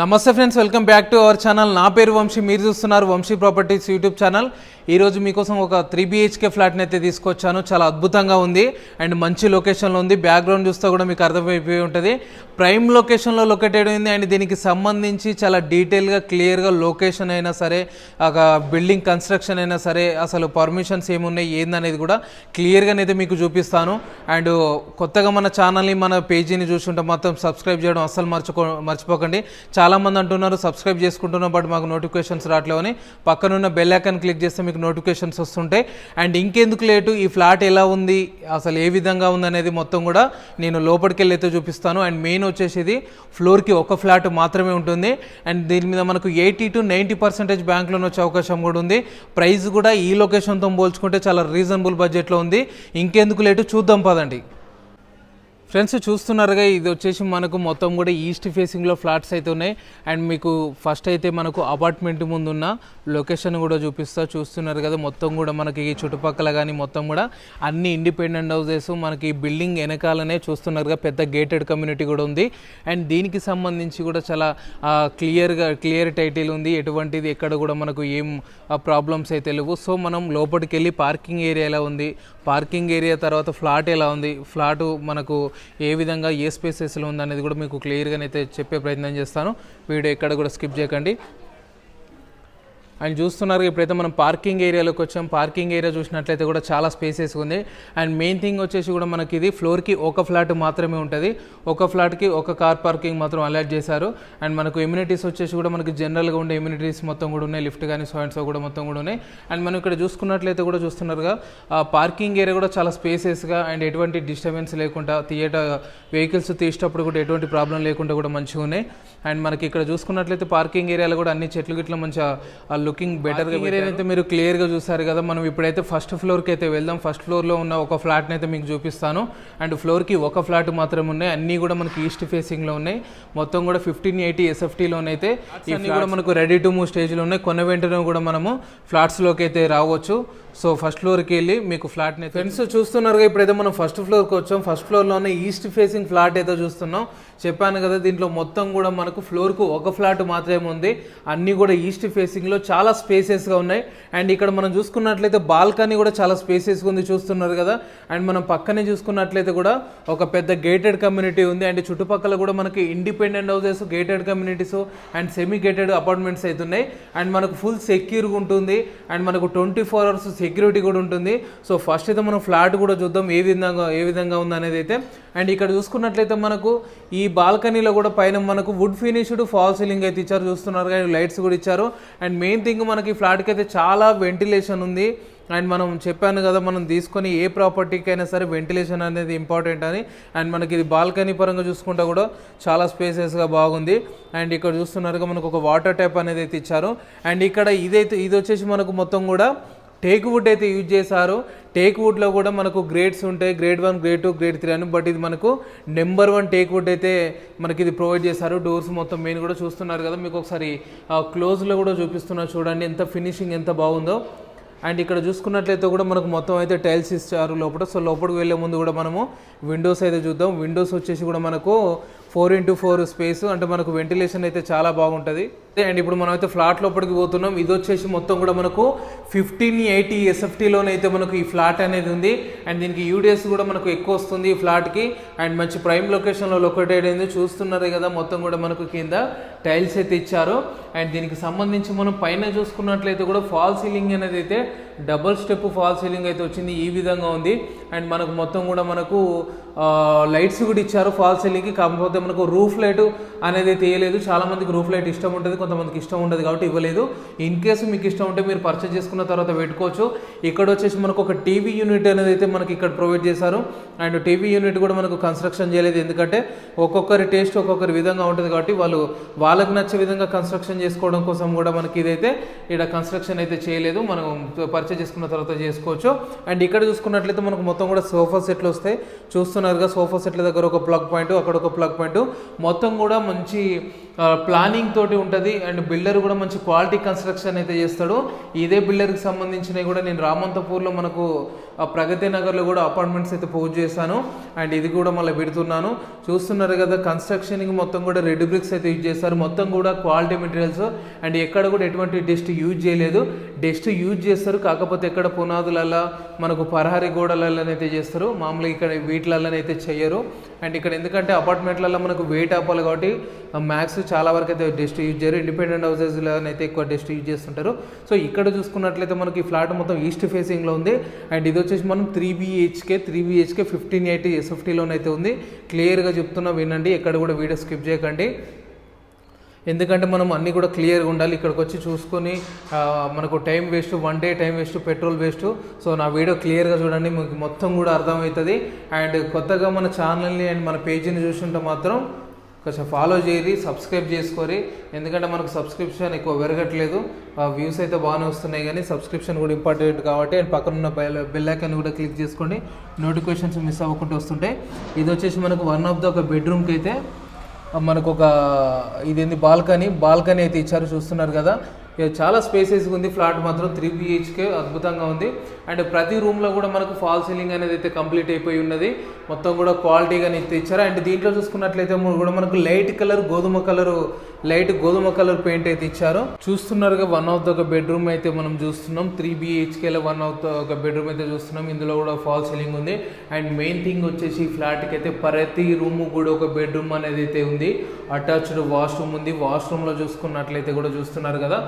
నమస్తే friends welcome back to our channel. నా పేరు వంశీ మీరు చూస్తున్నారు వంశీ ప్రాపర్టీస్ యూట్యూబ్ ఛానల్. ఈరోజు మీకోసం ఒక త్రీ బిహెచ్కే ఫ్లాట్ని అయితే తీసుకొచ్చాను. చాలా అద్భుతంగా ఉంది అండ్ మంచి లొకేషన్లో ఉంది. బ్యాక్గ్రౌండ్ చూస్తే కూడా మీకు అర్థమైపోయి ఉంటుంది. ప్రైమ్ లొకేషన్లో లొకేటెడ్ ఉంది అండ్ దీనికి సంబంధించి చాలా డీటెయిల్గా క్లియర్గా లొకేషన్ అయినా సరే ఒక బిల్డింగ్ కన్స్ట్రక్షన్ అయినా సరే అసలు పర్మిషన్స్ ఏమున్నాయి ఏందనేది కూడా క్లియర్గానైతే మీకు చూపిస్తాను. అండ్ కొత్తగా మన ఛానల్ని మన పేజీని చూసుకుంటే మొత్తం సబ్స్క్రైబ్ చేయడం అస్సలు మర్చిపో మర్చిపోకండి. చాలా చాలామంది అంటున్నారు సబ్స్క్రైబ్ చేసుకుంటున్నాం బట్ మాకు నోటిఫికేషన్స్ రావట్లేవు అని. పక్కనున్న బెల్ ఐకాన్ క్లిక్ చేస్తే మీకు నోటిఫికేషన్స్ వస్తుంటాయి. అండ్ ఇంకెందుకు లేటు ఈ ఫ్లాట్ ఎలా ఉంది అసలు ఏ విధంగా ఉంది అనేది మొత్తం కూడా నేను లోపలికి వెళ్ళి అయితే చూపిస్తాను. అండ్ మెయిన్ వచ్చేసి ఇది ఫ్లోర్కి ఒక ఫ్లాట్ మాత్రమే ఉంటుంది. అండ్ దీని మీద మనకు eighty to ninety percentage bank loan వచ్చే అవకాశం కూడా ఉంది. ప్రైస్ కూడా ఈ లొకేషన్తో పోల్చుకుంటే చాలా రీజనబుల్ బడ్జెట్లో ఉంది. ఇంకెందుకు లేటు చూద్దాం పదండి. ఫ్రెండ్స్ చూస్తున్నారుగా ఇది వచ్చేసి మనకు మొత్తం కూడా ఈస్ట్ ఫేసింగ్లో ఫ్లాట్స్ అయితే ఉన్నాయి. అండ్ మీకు ఫస్ట్ అయితే మనకు అపార్ట్మెంట్ ముందున్న లొకేషన్ కూడా చూపిస్తా చూస్తున్నారు కదా మొత్తం కూడా మనకి ఈ చుట్టుపక్కల కానీ మొత్తం కూడా అన్ని ఇండిపెండెంట్ హౌసెస్ మనకి బిల్డింగ్ వెనకాలనే చూస్తున్నారుగా. పెద్ద గేటెడ్ కమ్యూనిటీ కూడా ఉంది. అండ్ దీనికి సంబంధించి కూడా చాలా క్లియర్గా క్లియర్ టైటిల్ ఉంది. ఎటువంటిది ఎక్కడ కూడా మనకు ఏం ప్రాబ్లమ్స్ అయితే లేవు. సో మనం లోపలికి వెళ్ళి పార్కింగ్ ఏరియా ఎలా ఉంది? పార్కింగ్ ఏరియా తర్వాత ఫ్లాట్ ఎలా ఉంది? ఫ్లాట్ మనకు ఏ విధంగా ఏ స్పేసెస్లో ఉంది అనేది కూడా మీకు క్లియర్గా అయితే చెప్పే ప్రయత్నం చేస్తాను. వీడియో ఎక్కడ కూడా స్కిప్ చేయకండి. అండ్ చూస్తున్నారు ఇప్పుడైతే మనం పార్కింగ్ ఏరియాలోకి వచ్చాం. పార్కింగ్ ఏరియా చూసినట్లయితే కూడా చాలా స్పేసెస్ ఉంది. అండ్ మెయిన్ థింగ్ వచ్చేసి కూడా మనకి ఇది ఫ్లోర్కి ఒక ఫ్లాట్ మాత్రమే ఉంటుంది. ఒక ఫ్లాట్కి ఒక కార్ పార్కింగ్ మాత్రం అలర్ట్ చేశారు. అండ్ మనకు ఇమ్యూనిటీస్ వచ్చేసి కూడా మనకి జనరల్గా ఉండే ఇమ్యూనిటీస్ మొత్తం కూడా ఉన్నాయి. లిఫ్ట్ కానీ సో అండ్ సో కూడా మొత్తం కూడా ఉన్నాయి. అండ్ మనం ఇక్కడ చూసుకున్నట్లయితే కూడా చూస్తున్నారుగా పార్కింగ్ ఏరియా కూడా చాలా స్పేసెస్గా అండ్ ఎటువంటి డిస్టర్బెన్స్ లేకుండా థియేటర్ వెహికల్స్ తీసేటప్పుడు కూడా ఎటువంటి ప్రాబ్లం లేకుండా కూడా మంచిగా ఉన్నాయి. అండ్ మనకి ఇక్కడ చూసుకున్నట్లయితే పార్కింగ్ ఏరియాలో కూడా అన్ని చెట్లు గిట్ల మంచిగా లుకింగ్ ఏరియా అయితే మీరు క్లియర్గా చూసారు కదా మనం ఇప్పుడైతే ఫస్ట్ ఫ్లోర్కి అయితే వెళ్దాం. ఫస్ట్ ఫ్లోర్లో ఉన్న ఒక ఫ్లాట్ని అయితే మీకు చూపిస్తాను. అండ్ ఫ్లోర్కి ఒక ఫ్లాట్ మాత్రమే ఉన్నాయి. అన్నీ కూడా మనకి ఈస్ట్ ఫేసింగ్లో ఉన్నాయి. మొత్తం కూడా ఫిఫ్టీన్ ఎయిటీ ఎస్ఎఫ్టీలోనైతే ఇవన్నీ కూడా మనకు రెడీ టు మూవ్ స్టేజ్లో ఉన్నాయి. కొన్న వెంటనే కూడా మనము ఫ్లాట్స్లోకి అయితే రావచ్చు. సో ఫస్ట్ ఫ్లోర్కి వెళ్ళి మీకు ఫ్లాట్ని ఫ్రెండ్స్ చూస్తున్నారుగా ఇప్పుడైతే మనం ఫస్ట్ ఫ్లోర్కి వచ్చాం. ఫస్ట్ ఫ్లోర్లోనే ఈస్ట్ ఫేసింగ్ ఫ్లాట్ అయితే చూస్తున్నాం. చెప్పాను కదా దీంట్లో మొత్తం కూడా మనకు ఫ్లోర్కు ఒక ఫ్లాట్ మాత్రమే ఉంది. అన్నీ కూడా ఈస్ట్ ఫేసింగ్లో చాలా చాలా స్పేసెస్గా ఉన్నాయి. అండ్ ఇక్కడ మనం చూసుకున్నట్లయితే బాల్కనీ కూడా చాలా స్పేసెస్గా ఉంది చూస్తున్నారు కదా. అండ్ మనం పక్కనే చూసుకున్నట్లయితే కూడా ఒక పెద్ద గేటెడ్ కమ్యూనిటీ ఉంది. అండ్ చుట్టుపక్కల కూడా మనకి independent houses gated communities and semi gated apartments అవుతున్నాయి అండ్ మనకు ఫుల్ సెక్యూర్గా ఉంటుంది. అండ్ మనకు ట్వంటీ ఫోర్ అవర్స్ సెక్యూరిటీ కూడా ఉంటుంది. సో ఫస్ట్ అయితే మనం ఫ్లాట్ కూడా చూద్దాం. ఏ విధంగా ఏ విధంగా ఉంది అనేది అయితే అండ్ ఇక్కడ చూసుకున్నట్లయితే మనకు ఈ బాల్కనీలో కూడా పైన మనకు వుడ్ ఫినిష్డ్ ఫాల్ సీలింగ్ అయితే ఇచ్చారు. చూస్తున్నారు కానీ లైట్స్ కూడా ఇచ్చారు. అండ్ మెయిన్ థింగ్ మనకి ఫ్లాట్కి అయితే చాలా వెంటిలేషన్ ఉంది. అండ్ మనం చెప్పాను కదా మనం తీసుకొని ఏ ప్రాపర్టీకి అయినా సరే వెంటిలేషన్ అనేది ఇంపార్టెంట్ అని. అండ్ మనకి ఇది బాల్కనీ పరంగా చూసుకుంటే కూడా చాలా స్పేసెస్గా బాగుంది. అండ్ ఇక్కడ చూస్తున్నారుగా మనకు ఒక వాటర్ ట్యాప్ అనేది అయితే ఇచ్చారు. అండ్ ఇక్కడ ఇదైతే ఇది వచ్చేసి మనకు మొత్తం కూడా టేక్ వుడ్ అయితే యూజ్ చేశారు. టేక్ వుడ్లో కూడా మనకు గ్రేడ్స్ ఉంటాయి. Grade one grade two grade three అని బట్ ఇది మనకు నెంబర్ వన్ టేక్ వుడ్ అయితే మనకి ఇది ప్రొవైడ్ చేశారు. డోర్స్ మొత్తం మెయిన్ కూడా చూస్తున్నారు కదా. మీకు ఒకసారి క్లోజ్లో కూడా చూపిస్తున్నా చూడండి. ఎంత ఫినిషింగ్ ఎంత బాగుందో. అండ్ ఇక్కడ చూసుకున్నట్లయితే కూడా మనకు మొత్తం అయితే టైల్స్ ఇచ్చారు లోపల. సో లోపలికి వెళ్ళే ముందు కూడా మనము విండోస్ అయితే చూద్దాం. విండోస్ వచ్చేసి కూడా మనకు ఫోర్ ఇంటూ ఫోర్ స్పేస్. అంటే మనకు వెంటిలేషన్ అయితే చాలా బాగుంటుంది. అండ్. ఇప్పుడు మనం అయితే ఫ్లాట్ లోపలికి పోతున్నాం. ఇది వచ్చేసి మొత్తం కూడా మనకు ఫిఫ్టీన్ ఎయిటీ ఎస్ఎఫ్టీలోనైతే మనకు ఈ ఫ్లాట్ అనేది ఉంది. అండ్ దీనికి యూడిఎస్ కూడా మనకు ఎక్కువ వస్తుంది ఈ ఫ్లాట్కి. అండ్ మంచి ప్రైమ్ లొకేషన్లో లొకేటెడ్ అయింది. చూస్తున్నారే కదా మొత్తం కూడా మనకు కింద టైల్స్ అయితే ఇచ్చారు. అండ్ దీనికి సంబంధించి మనం పైన చూసుకున్నట్లయితే కూడా ఫాల్ సీలింగ్ అనేది అయితే డబుల్ స్టెప్ ఫాల్ సీలింగ్ అయితే వచ్చింది. ఈ విధంగా ఉంది. అండ్ మనకు మొత్తం కూడా మనకు లైట్స్ కూడా ఇచ్చారు ఫాల్ సీలింగ్కి. కాకపోతే మనకు రూఫ్ లైట్ అనేది తీయలేదు. చాలామందికి రూఫ్ లైట్ ఇష్టం ఉంటుంది. కొంతమందికి ఇష్టం ఉండదు కాబట్టి ఇవ్వలేదు. ఇన్ కేసు మీకు ఇష్టం ఉంటే మీరు పర్చేజ్ చేసుకున్న తర్వాత పెట్టుకోవచ్చు ఇక్కడ వచ్చేసి మనకు ఒక టీవీ యూనిట్ అనేది అయితే మనకి ఇక్కడ ప్రొవైడ్ చేశారు. అండ్ టీవీ యూనిట్ కూడా మనకు కన్స్ట్రక్షన్ చేయలేదు. ఎందుకంటే ఒక్కొక్కరి టేస్ట్ ఒక్కొక్కరి విధంగా ఉంటుంది కాబట్టి వాళ్ళు వాళ్ళకి నచ్చే విధంగా కన్స్ట్రక్షన్ చేసుకోవడం కోసం కూడా మనకి ఇదైతే ఇక్కడ కన్స్ట్రక్షన్ అయితే చేయలేదు. మనం పర్చేజ్ చేసుకున్న తర్వాత చేసుకోవచ్చు. అండ్ ఇక్కడ చూసుకున్నట్లయితే మనకు మొత్తం కూడా సోఫా సెట్లు వస్తాయి. చూస్తున్నారుగా సోఫా సెట్ల దగ్గర ఒక ప్లగ్ పాయింట్ అక్కడ ఒక ప్లగ్ పాయింట్ మొత్తం కూడా మంచి ప్లానింగ్ తోటి ఉంటుంది. అండ్ బిల్డర్ కూడా మంచి క్వాలిటీ కన్స్ట్రక్షన్ అయితే చేస్తాడు. ఇదే బిల్డర్కి సంబంధించినవి కూడా నేను రామంతపూర్లో మనకు ప్రగతి నగర్లో కూడా అపార్ట్మెంట్స్ అయితే పోస్ట్ చేశాను. అండ్ ఇది కూడా మళ్ళీ పెడుతున్నాను. చూస్తున్నారు కదా కన్స్ట్రక్షన్కి మొత్తం కూడా రెడ్ బ్రిక్స్ అయితే యూజ్ చేస్తారు మొత్తం కూడా క్వాలిటీ మెటీరియల్స్ అండ్ ఎక్కడ కూడా ఎటువంటి డస్ట్ యూజ్ చేయలేదు. డస్ట్ యూజ్ చేస్తారు. కాకపోతే ఎక్కడ పునాదులల్లా మనకు పరహారి గోడలలోనైతే చేస్తారు. మామూలుగా ఇక్కడ వీటిలలోనైతే చేయరు అండ్ ఇక్కడ ఎందుకంటే అపార్ట్మెంట్లలో మనకు వెయిట్ ఆపాలి కాబట్టి మ్యాక్స్ చాలా వరకు అయితే డస్ట్ యూజ్ చేయరు. ఇండిపెండెంట్ హౌసెస్లోనైతే ఎక్కువ డస్ట్ యూజ్ చేస్తుంటారు. సో ఇక్కడ చూసుకున్నట్లయితే మనకి ఫ్లాట్ మొత్తం ఈస్ట్ ఫేసింగ్లో ఉంది. అండ్ ఇది వచ్చేసి మనం three BHK three BHK fifteen eighty ఎస్ఎఫ్టీలోనైతే ఉంది. క్లియర్గా చెప్తున్నా వినండి. ఎక్కడ కూడా వీడియో స్కిప్ చేయకండి. ఎందుకంటే మనం అన్నీ కూడా క్లియర్గా ఉండాలి. ఇక్కడికి వచ్చి చూసుకొని మనకు time waste one day time waste petrol waste so నా వీడియో క్లియర్గా చూడండి. మీకు మొత్తం కూడా అర్థమవుతుంది. అండ్ కొత్తగా మన ఛానల్ని అండ్ మన పేజీని చూస్తుంటే మాత్రం కొంచెం ఫాలో చేయరి సబ్స్క్రైబ్ చేసుకోరి ఎందుకంటే మనకు సబ్స్క్రిప్షన్ ఎక్కువ పెరగట్లేదు. వ్యూస్ అయితే బాగానే వస్తున్నాయి కానీ సబ్స్క్రిప్షన్ కూడా ఇంపార్టెంట్ కాబట్టి అండ్ పక్కన ఉన్న బెల్ బెల్ ఐకాన్ కూడా క్లిక్ చేసుకోండి. నోటిఫికేషన్స్ మిస్ అవ్వకుండా వస్తుంటాయి. ఇది వచ్చేసి మనకు వన్ ఆఫ్ ద ఒక బెడ్రూమ్కి అయితే మనకు ఒక ఇదేంది బాల్కనీ? బాల్కనీ అయితే ఇచ్చారు చూస్తున్నారు కదా. చాలా స్పేసెస్ ఉంది. ఫ్లాట్ మాత్రం త్రీ బిహెచ్కే అద్భుతంగా ఉంది. అండ్ ప్రతి రూమ్లో కూడా మనకు ఫాల్ సీలింగ్ అనేది అయితే కంప్లీట్ అయిపోయి ఉన్నది. మొత్తం కూడా క్వాలిటీగా అయితే ఇచ్చారు. అండ్ దీంట్లో చూసుకున్నట్లయితే కూడా మనకు లైట్ కలర్ గోధుమ కలర్ లైట్ గోధుమ కలర్ పెయింట్ అయితే ఇచ్చారు. చూస్తున్నారుగా వన్ ఆఫ్ ద ఒక బెడ్రూమ్ అయితే మనం చూస్తున్నాం. త్రీ బిహెచ్కేలో వన్ ఆఫ్ ద ఒక బెడ్రూమ్ అయితే చూస్తున్నాం. ఇందులో కూడా ఫాల్ సీలింగ్ ఉంది. అండ్ మెయిన్ థింగ్ వచ్చేసి ఫ్లాట్కి అయితే ప్రతి రూమ్ కూడా ఒక బెడ్రూమ్ అనేది అయితే ఉంది. అటాచ్డ్ వాష్రూమ్ ఉంది. వాష్రూమ్లో చూసుకున్నట్లయితే కూడా చూస్తున్నారు కదా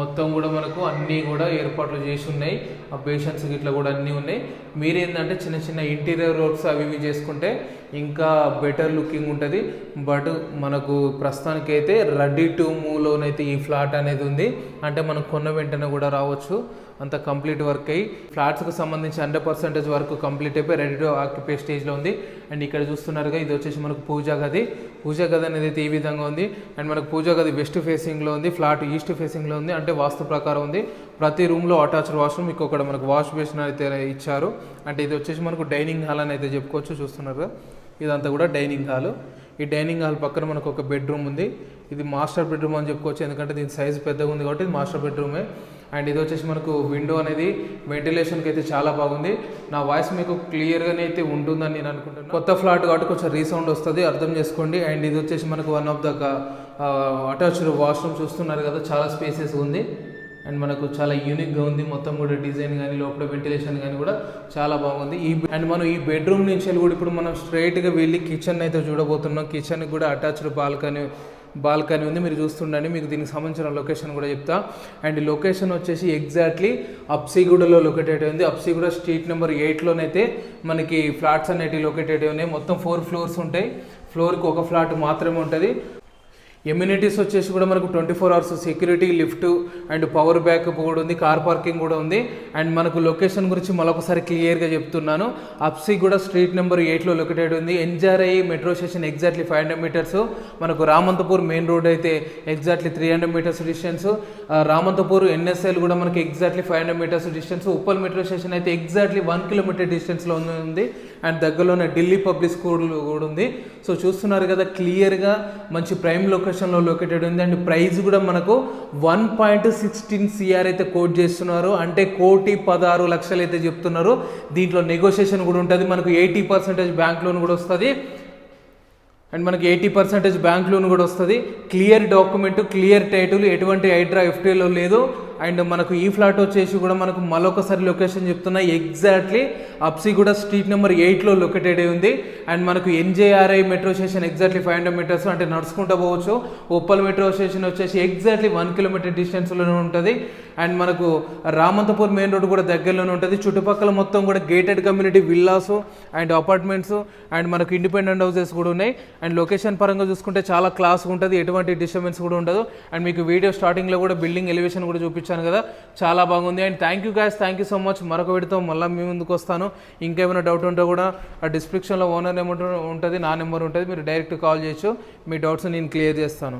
మొత్తం కూడా మనకు అన్నీ కూడా ఏర్పాట్లు చేసి ఉన్నాయి. ఆ పేషెంట్స్ ఇట్లా కూడా అన్నీ ఉన్నాయి. మీరేంటంటే చిన్న చిన్న ఇంటీరియర్ వర్క్స్ అవి ఇవి చేసుకుంటే ఇంకా బెటర్ లుకింగ్ ఉంటుంది. బట్ మనకు ప్రస్తుతానికైతే రెడీ టూ మూలోనైతే ఈ ఫ్లాట్ అనేది ఉంది. అంటే మనం కొన్న వెంటనే కూడా రావచ్చు. అంత కంప్లీట్ వర్క్ అయ్యి ఫ్లాట్స్కి సంబంధించి హండ్రెడ్ పర్సెంటేజ్ వరకు కంప్లీట్ అయిపోయి రెడీ టు ఆక్యుపై స్టేజ్లో ఉంది. అండ్ ఇక్కడ చూస్తున్నారుగా ఇది వచ్చేసి మనకు పూజా గది. పూజా గది అనేది అయితే ఈ విధంగా ఉంది. అండ్ మనకు పూజా గది వెస్ట్ ఫేసింగ్లో ఉంది ఫ్లాట్ ఈస్ట్ ఫేసింగ్లో ఉంది. అంటే వాస్తు ప్రకారం ఉంది. ప్రతి రూమ్లో అటాచ్డ్ వాష్రూమ్ ఇంకొకటి మనకు వాష్ బేసిన్ అయితే ఇచ్చారు. అంటే ఇది వచ్చేసి మనకు డైనింగ్ హాల్ అని అయితే చెప్పుకోవచ్చు చూస్తున్నారు ఇదంతా కూడా డైనింగ్ హాల్ ఈ డైనింగ్ హాల్ పక్కన మనకు ఒక బెడ్రూమ్ ఉంది. ఇది మాస్టర్ బెడ్రూమ్ అని చెప్పుకోవచ్చు. ఎందుకంటే దీని సైజ్ పెద్దగా ఉంది కాబట్టి ఇది మాస్టర్ బెడ్రూమే. అండ్ ఇది వచ్చేసి మనకు విండో అనేది వెంటిలేషన్కి అయితే చాలా బాగుంది. నా వాయిస్ మీకు క్లియర్గానే అయితే ఉంటుందని నేను అనుకుంటున్నాను కొత్త ఫ్లాట్ కాబట్టి కొంచెం రీసౌండ్ వస్తుంది అర్థం చేసుకోండి. అండ్ ఇది వచ్చేసి మనకు one of the attached washroom చూస్తున్నారు కదా చాలా స్పేసెస్ ఉంది. అండ్ మనకు చాలా యూనిక్గా ఉంది. మొత్తం కూడా డిజైన్ కానీ లోపల వెంటిలేషన్ కానీ కూడా చాలా బాగుంది. ఈ అండ్ మనం ఈ బెడ్రూమ్ నుంచి వెళ్ళి కూడా ఇప్పుడు మనం స్ట్రైట్గా వెళ్ళి కిచెన్ అయితే చూడబోతున్నాం. కిచెన్కి కూడా అటాచ్డ్ బాల్కనీ బాల్కనీ ఉంది. మీరు చూస్తుండండి. మీకు దీనికి సంబంధించిన లొకేషన్ కూడా చెప్తా. అండ్ లొకేషన్ వచ్చేసి ఎగ్జాక్ట్లీ అప్సిగూడలో లొకేటెడ్ ఉంది. అప్సిగూడ స్ట్రీట్ నెంబర్ ఎయిట్లోనైతే మనకి ఫ్లాట్స్ అనేటివి లొకేటెడ్ ఉన్నాయి. మొత్తం ఫోర్ ఫ్లోర్స్ ఉంటాయి. ఫ్లోర్కి ఒక ఫ్లాట్ మాత్రమే ఉంటుంది. ఎమ్యూనిటీస్ వచ్చేసి కూడా మనకు twenty four hours security lift and power backup కూడా ఉంది కార్ పార్కింగ్ కూడా ఉంది. అండ్ మనకు లొకేషన్ గురించి మరొకసారి క్లియర్గా చెప్తున్నాను. అప్సీ కూడా స్ట్రీట్ నెంబర్ ఎయిట్లో లొకేటెడ్ ఉంది. NGRI metro station exactly five hundred metres మనకు రామంతపూర్ మెయిన్ రోడ్ అయితే exactly three hundred metres distance Ramanthapur NSL కూడా మనకి exactly five hundred metres distance Uppal metro station అయితే ఎగ్జాక్ట్లీ వన్ కిలోమీటర్ డిస్టెన్స్లో ఉంది. అండ్ దగ్గరలోనే ఢిల్లీ పబ్లిక్ స్కూల్ కూడా ఉంది. సో చూస్తున్నారు కదా క్లియర్గా మంచి ప్రైమ్ లొకేషన్ లొకేషన్లో లొకేటెడ్ ఉంది. అండ్ ప్రైస్ కూడా మనకు వన్ పాయింట్ సిక్స్టీన్ సిఆర్ అయితే కోట్ చేస్తున్నారు. అంటే కోటి పదహారు లక్షలు అయితే చెప్తున్నారు. దీంట్లో నెగోషియేషన్ కూడా ఉంటుంది. మనకు ఎయిటీ పర్సెంటేజ్ బ్యాంక్ లోన్ కూడా వస్తుంది. అండ్ మనకి ఎయిటీ పర్సెంటేజ్ బ్యాంక్ లోన్ కూడా వస్తుంది. క్లియర్ డాక్యుమెంట్ క్లియర్ టైటిల్ ఎటువంటి హైడ్రా ఎఫ్టీలో లేదు. అండ్ మనకు ఈ ఫ్లాట్ వచ్చేసి కూడా మనకు మరొకసారి లొకేషన్ చెప్తున్నా. ఎగ్జాక్ట్లీ అప్సిగూడ స్ట్రీట్ నెంబర్ ఎయిట్లో లొకేటెడ్ అయి ఉంది. అండ్ మనకు NGRI metro station exactly five hundred metres అంటే నడుచుకుంటూ పోవచ్చు. ఉప్పల్ మెట్రో స్టేషన్ వచ్చేసి ఎగ్జాక్ట్లీ వన్ కిలోమీటర్ డిస్టెన్స్లోనే ఉంటుంది. అండ్ మనకు రామంతపూర్ మెయిన్ రోడ్ కూడా దగ్గరలోనే ఉంటుంది. చుట్టుపక్కల మొత్తం కూడా gated community villas and apartments and మనకు ఇండిపెండెంట్ హౌసెస్ కూడా ఉన్నాయి. అండ్ లొకేషన్ పరంగా చూసుకుంటే చాలా క్లాస్గా ఉంటుంది. ఎటువంటి డిస్టర్బెన్స్ కూడా ఉండదు. అండ్ మీకు వీడియో స్టార్టింగ్లో కూడా బిల్డింగ్ ఎలివేషన్ కూడా చూపించాను కదా. చాలా బాగుంది. And thank you guys thank you so much మరొక వీడితో మళ్ళీ మీ ముందుకు వస్తాను. ఇంకేమైనా డౌట్ ఉంటే కూడా ఆ డిస్క్రిప్షన్లో ఓనర్ నెంబర్ ఉంటుంది నా నెంబర్ ఉంటుంది. మీరు డైరెక్ట్ కాల్ చేయొచ్చు. మీ డౌట్స్ నేను క్లియర్ చేస్తాను.